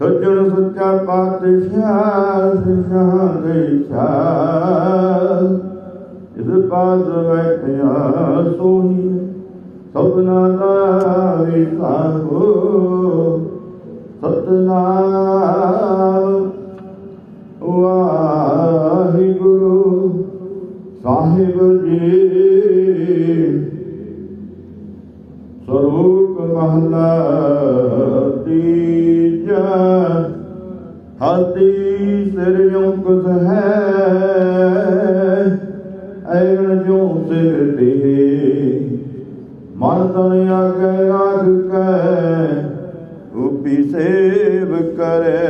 ਸੱਜਣ ਸੱਚਾ ਪਾਤਸ਼ਾਹ ਸਿਸ਼ਾਂ ਦੇ ਸ਼ਾਹ ਇਸ ਪਾਸ ਬੈਠਿਆ ਸੋਹੀ ਸਭਨਾ ਦਾ ਵਿਸਾਹੋ ਸਤਨਾਮ, ਵਾਹਿਗੁਰੂ ਸਾਹਿਬ ਜੀ। ਸਰੂਪ ਮਹਲਾ ਹਸਤੀ ਸਿਰ ਜੋ ਯੁਕਤ ਹੈ ਐਨ ਜੋ ਸਿਰ ਤੇ। ਮਨ ਤਨ ਆਗੇ ਰਾਖ ਕੈ ਉਪੀ ਸੇਵ ਕਰੇ।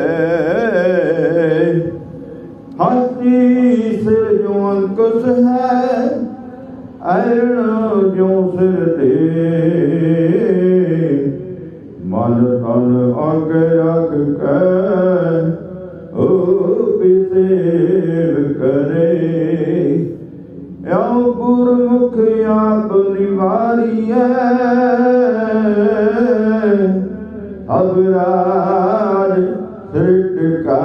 ਹਸਤੀ ਸਿਰ ਜੋ ਅੰਕੁਸ਼ ਹੈ ਐਣ ਜੋ ਸਿਰ ਤੇ। ਯੋ ਗੁਰਮੁਖ ਆਪ ਨਿਵਾਰੀਐ। ਅਬਰਾਜ ਸ੍ਰਿਟ ਕਾ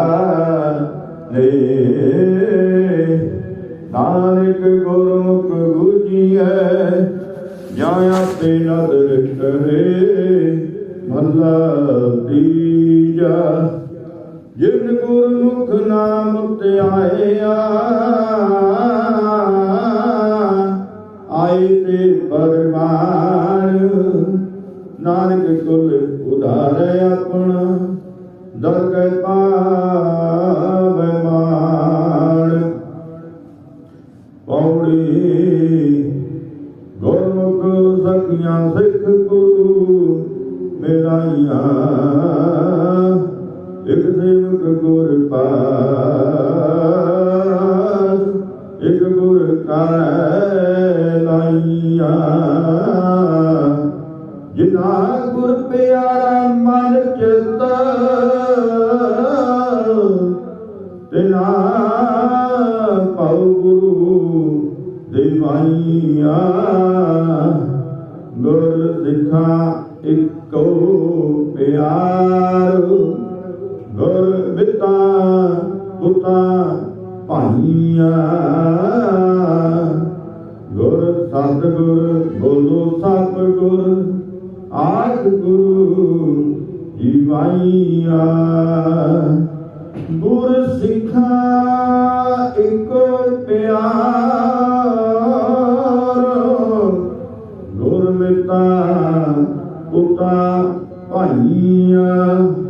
ਨਾਨਕ ਗੁਰਮੁਖ ਬੁਝੀਐ, ਜਾਂ ਆਪੇ ਨਦਰ ਕਰੇ ਮਹਲਾ ਤੀਜਾ। ਜਿਨ ਗੁਰਮੁਖ ਨਾਮ ਧਿਆਇਆ ਨਾਨਕ ਕੁਲ ਉਧਾਰ ਆਪਣਾ ਦਰ ਕੈ ਪਾਵੈ ਮਾਨ ਪੌੜੀ ਗੁਰਮੁਖ ਸਖੀਆਂ ਸਿੱਖ ਗੁਰੂ ਮਿਲਾਈਆਂ, ਇਕ ਸੇਵਕ ਗੁਰ ਪਾਸ, ਇਕ ਗੁਰ ਕੈ ਲਾਈਆਂ। ਜਿਨਾ ਗੁਰ ਪਿਆਰਾ ਮਨ ਚਿਤ ਤਿਨਾ ਪਾਉ ਗੁਰੂ ਦੇਵਾਈਆਂ। ਗੁਰ ਸਿੱਖਾ ਇੱਕੋ ਪਿਆਰ। ਗੁਰ ਮਿੱਤਾ ਪੁੱਤਾ ਭਾਈਆਂ। ਗੁਰ ਸਤਿਗੁਰ, ਬੋਲੋ ਸਤਿਗੁਰ। ਆਖ ਗੁਰੂ ਜੀਵਾਈਆਂ। ਗੁਰ ਸਿੱਖਾ ਇੱਕੋ ਪਿਆਰ। ਗੁਰ ਮਿੱਤਾ ਪੁੱਤਾ ਭਾਈਆਂ।